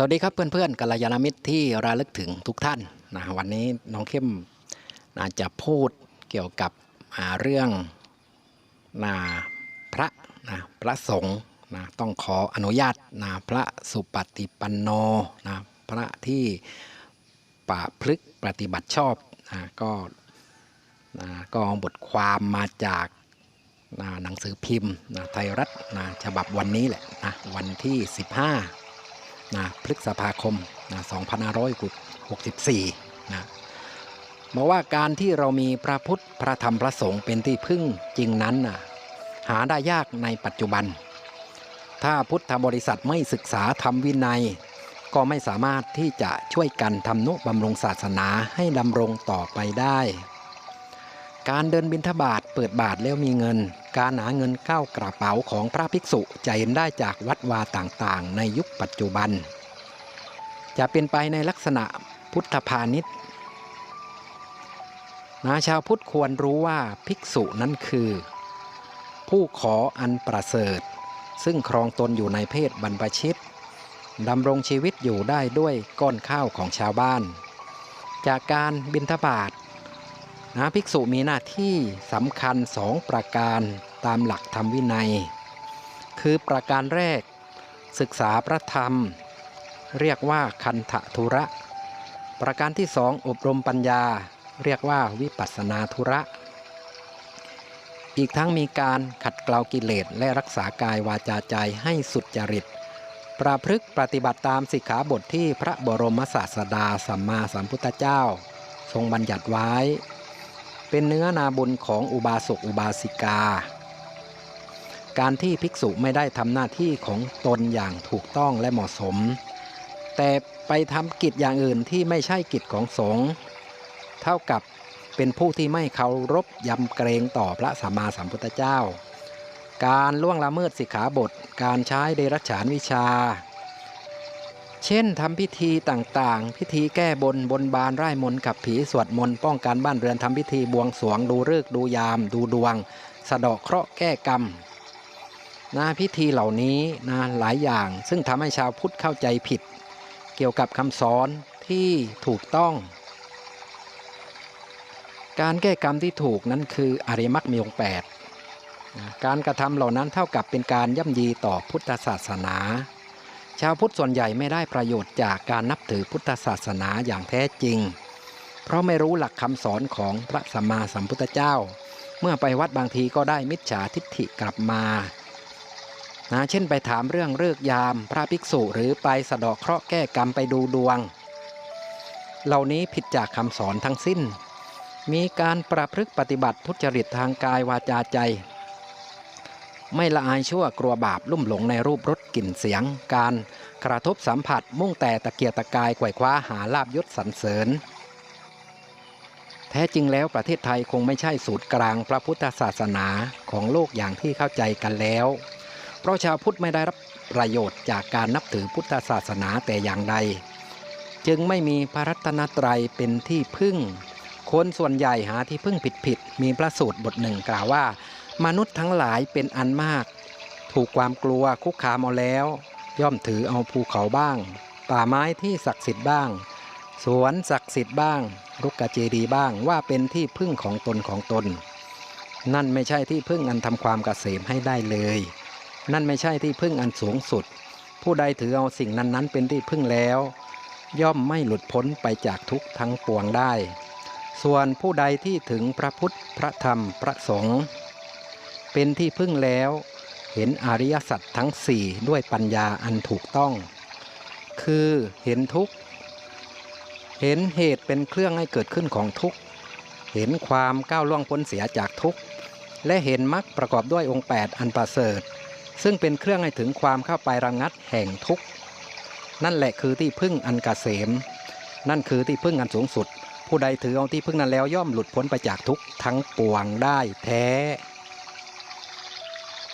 สวัสดีครับเพื่อนๆกัลยาณมิตรที่ระลึกถึงทุกท่านนะวันนี้น้องเข้มนะจะพูดเกี่ยวกับเรื่องนะพระนะพระสงฆ์นะต้องขออนุญาตนะพระสุปฏิปันโนนะพระที่ปะพฤกษปฏิบัติชอบนะก็นะก็บทความมาจากนะหนังสือพิมพ์นะไทยรัฐนะฉบับวันนี้แหละนะวันที่ 15 นะพฤษภาคมนะ2564นะบอกว่าการที่เรามีพระพุทธพระธรรมพระสงฆ์เป็นที่พึ่งจริงนั้นนะหาได้ยากในปัจจุบัน ถ้าพุทธบริษัทไม่ศึกษาธรรมวินัย ก็ไม่สามารถที่จะช่วยกันทำนุบำรุงศาสนาให้ดำรงต่อไปได้ การเดินบิณฑบาตเปิดบาทแล้วมีเงิน การหาเงินเข้ากระเป๋าของพระภิกษุจะเห็นได้จากวัดวาต่างๆ ในยุคปัจจุบัน จะเป็นไปในลักษณะพุทธพาณิชย์นาชาวพุทธควรรู้ว่าภิกษุนั้นคือ ผู้ขออันประเสริฐ ซึ่งครองตนอยู่ในเพศบรรพชิตดำรงชีวิตอยู่ได้ด้วยก้อนข้าวของชาวบ้าน จากการบิณฑบาต นะภิกษุมีหน้าที่สำคัญสองประการตามหลักธรรมวินัย คือประการแรก ศึกษาพระธรรม เรียกว่าคันธทุระ ประการที่สองอบรมปัญญา เรียกว่าวิปัสนาธุระ อีกทั้งมีการขัดเกลากิเลสและรักษากายวาจาใจให้สุดจริตประพฤกษ์ปฏิบัติตามสิกขาบทที่พระบรมศาสดาสัมมาสัมพุทธเจ้า ทรงบัญญัติไว้ เป็นเนื้อนาบุญของอุบาสกอุบาสิกา การที่ภิกษุไม่ได้ทำหน้าที่ของตนอย่างถูกต้องและเหมาะสม แต่ไปทำกิจอย่างอื่นที่ไม่ใช่กิจของสงฆ์เท่ากับเป็นผู้ที่ไม่เคารพยำเกรงต่อพระสัมมาสัมพุทธเจ้า การล่วงละเมิดสิกขาบท การใช้เดรัจฉานวิชา เช่นทำพิธีต่างๆ พิธีแก้บนบนบานไร้มนต์ขับผีสวดมนต์ป้องกันบ้านเรือนทำพิธีบวงสรวงดูฤกษ์ดูยาม ดูดวง สะเดาะเคราะห์แก้กรรมนะพิธีเหล่านี้นะหลายอย่าง ซึ่งทำให้ชาวพุทธเข้าใจผิด เกี่ยวกับคำสอนที่ถูกต้อง การแก้กรรมที่ถูกนั้นคืออริมรรคมีองแปด การกระทำเหล่านั้นเท่ากับเป็นการย่ำยีต่อพุทธศาสนา ชาวพุทธส่วนใหญ่ไม่ได้ประโยชน์จากการนับถือพุทธศาสนาอย่างแท้จริง เพราะไม่รู้หลักคำสอนของพระสัมมาสัมพุทธเจ้า เมื่อไปวัดบางทีก็ได้มิจฉาทิฏฐิกลับมานะเช่นไปถามเรื่องเลิกยาม พระภิกษุหรือไปสะเดาะเคราะห์แก้กรรมไปดูดวง เหล่านี้ผิดจากคำสอนทั้งสิ้น มีการประพฤติปฏิบัติทุจริตทางกายวาจาใจ ไม่ละอายชั่วกลัวบาปลุ่มหลงในรูปรสกลิ่นเสียง การกระทบสัมผัสมุ่งแต่ตะเกียกตะกายไขว่คว้าหาลาบยศสรรเสริญ แท้จริงแล้วประเทศไทยคงไม่ใช่ศูนย์กลางพระพุทธศาสนาของโลกอย่างที่เข้าใจกันแล้ว เพราะชาวพุทธไม่ได้รับประโยชน์จากการนับถือพุทธศาสนาแต่อย่างใด จึงไม่มีพระรัตนตรัยเป็นที่พึ่งคนส่วนใหญ่หาที่พึ่งผิดๆมีพระสูตรบทหนึ่งกล่าวว่า มนุษย์ทั้งหลายเป็นอันมาก ถูกความกลัวคุกคามเอาแล้ว ย่อมถือเอาภูเขาบ้าง ป่าไม้ที่ศักดิ์สิทธิ์บ้าง สวนศักดิ์สิทธิ์บ้างรุกกเจดีบ้างว่าเป็นที่พึ่งของตนของตน นั่นไม่ใช่ที่พึ่งอันทำความกเกษมให้ได้เลย นั่นไม่ใช่ที่พึ่งอันสูงสุด ผู้ใดถือเอาสิ่งนั้นๆ เป็นที่พึ่งแล้ว ย่อมไม่หลุดพ้นไปจากทุกข์ทั้งปวงได้ ส่วนผู้ใดที่ถึงพระพุทธพระธรรมพระสงฆ์ เป็นที่พึ่งแล้ว เห็นอริยสัจทั้งสี่ด้วยปัญญาอันถูกต้อง คือเห็นทุกข์ เห็นเหตุเป็นเครื่องให้เกิดขึ้นของทุกข์ เห็นความก้าวล่วงพ้นเสียจากทุกข์ และเห็นมรรคประกอบด้วยองค์ 8 อันประเสริฐ ซึ่งเป็นเครื่องให้ถึงความเข้าไประงัดแห่งทุกข์ นั่นแหละคือที่พึ่งอันกเกษม นั่นคือที่พึ่งอันสูงสุดผู้ใดถือเอาที่พึ่งนั้นแล้วย่อมหลุดพ้นไปจากทุกข์ทั้งปวงได้แท้